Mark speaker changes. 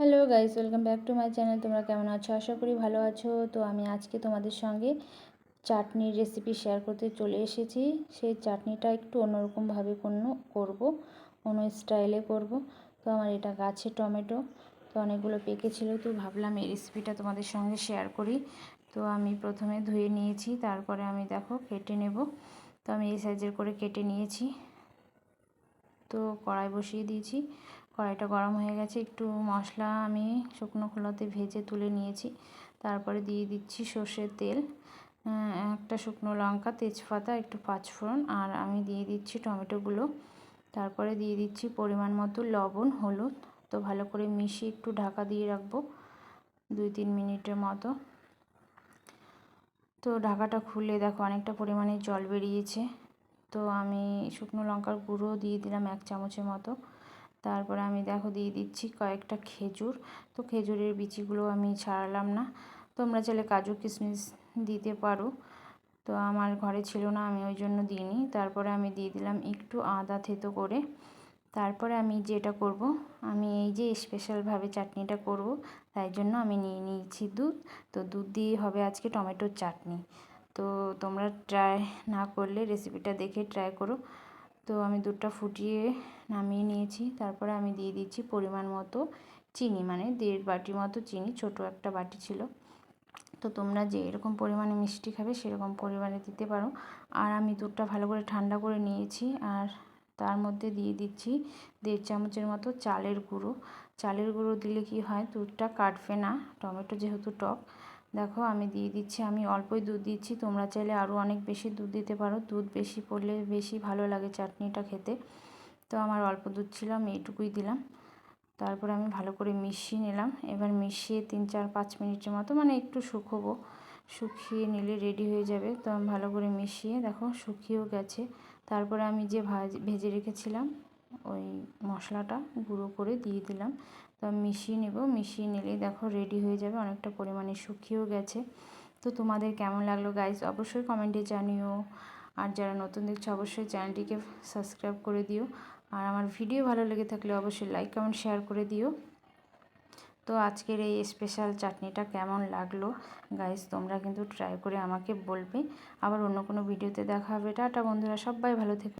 Speaker 1: Hello guys welcome back to my channel তোমরা কেমন আছো? আশা করি ভালো আছো। তো আমি আজকে তোমাদের সঙ্গে চাটনির রেসিপি শেয়ার করতে চলে এসেছি। সেই চাটনিটা একটু অন্যরকমভাবে কোনো করব, অন্য স্টাইলে করব। তো আমার এটা গাছের টমেটো, তো অনেকগুলো পেকেছিল তো ভাবলাম এই রেসিপিটা তোমাদের সঙ্গে শেয়ার করি। তো আমি প্রথমে ধুয়ে নিয়েছি, তারপরে আমি দেখো কেটে নেব। তো আমি এই সাইজের করে কেটে নিয়েছি। তো কড়াই বসিয়ে দিয়েছি। কড়াইটা গরম হয়ে গেছে, একটু মশলা আমি শুকনো খোলাতে ভেজে তুলে নিয়েছি। তারপরে দিয়ে দিচ্ছি সর্ষের তেল একটা শুকনো লঙ্কা, তেজপাতা, একটু পাঁচফোড়ন, আর আমি দিয়ে দিচ্ছি টমেটোগুলো তারপরে দিয়ে দিচ্ছি পরিমাণ মতো লবণ, হলুদ, তো ভালো করে মিশিয়ে একটু ঢাকা দিয়ে রাখব, দুই তিন মিনিটের মতো। তো ঢাকাটা খুলে দেখো অনেকটা পরিমাণে জল বেরিয়েছে। তো আমি শুকনো লঙ্কার গুঁড়ো দিয়ে দিলাম এক চামচের মতো। তারপরে আমি দেখো দিয়ে দিচ্ছি কয়েকটা খেজুর। তো খেজুরের বিচিগুলো আমি ছাড়ালাম না। তোমরা চাইলে কাজু কিশমিশ দিতে পারো। তো আমার ঘরে ছিল না, আমি ওই জন্য দিইনি। তারপরে আমি দিয়ে দিলাম একটু আদা থেতো করে। তারপরে আমি যেটা করব, আমি এই যে স্পেশালভাবে চাটনিটা করব, তাই জন্য আমি নিয়ে নিয়েছি দুধ। তো দুধ দিয়ে হবে আজকে টমেটোর চাটনি। তো তোমরা ট্রাই না করলে রেসিপিটা দেখে ট্রাই করো। তো আমি দুধটা ফুটিয়ে নামিয়ে নিয়েছি। তারপরে আমি দিয়ে দিচ্ছি পরিমাণ মতো চিনি মানে দেড় বাটি মতো চিনি, ছোট একটা বাটি ছিল। তো তোমরা যে এরকম পরিমাণে মিষ্টি খাবে সেরকম পরিমাণে দিতে পারো। আর আমি দুধটা ভালো করে ঠান্ডা করে নিয়েছি আর তার মধ্যে দিয়ে দিচ্ছি দেড় চামচের মতো চালের গুঁড়ো। চালের গুঁড়ো দিলে কি হয়, দুধটা কাটবে না। টমেটো যেহেতু টক দেখো, আমি দিয়ে দিচ্ছি, আমি অল্পই দুধ দিচ্ছি। তোমরা চাইলে আরও অনেক বেশি দুধ দিতে পারো। দুধ বেশি পড়লে বেশি ভালো লাগে চাটনিটা খেতে। তো আমার অল্প দুধ ছিল, আমি এইটুকুই দিলাম। তারপরে আমি ভালো করে মিশিয়ে নিলাম। এবার মিশিয়ে তিন, চার, পাঁচ মিনিটের মতো মানে একটু শুকোবো। শুকিয়ে নিলে রেডি হয়ে যাবে। তো আমি ভালো করে মিশিয়ে, দেখো, শুকিয়েও গেছে। তারপরে আমি যে ভাজ, ভেজে রেখেছিলাম ওই মশলাটা গুঁড়ো করে দিয়ে দিলাম। তো মিশিয়ে নেব। মিশিয়ে নিলেই দেখো রেডি হয়ে যাবে। অনেকটা পরিমাণে শুকিয়েও গেছে। তো তোমাদের কেমন লাগল গাইজ অবশ্যই কমেন্টে জানিও। আর যারা নতুন দেখছ, অবশ্যই চ্যানেলটিকে সাবস্ক্রাইব করে দিও। আর আমার ভিডিও ভালো লেগে থাকলে অবশ্যই লাইক কমেন্ট শেয়ার করে দিও। তো আজকের এই স্পেশাল চাটনিটা কেমন লাগল গাইজ তোমরা কিন্তু ট্রাই করে আমাকে বলবে। আবার অন্য কোনো ভিডিওতে দেখা হবে। টাটা বন্ধুরা, সবাই ভালো থেকে।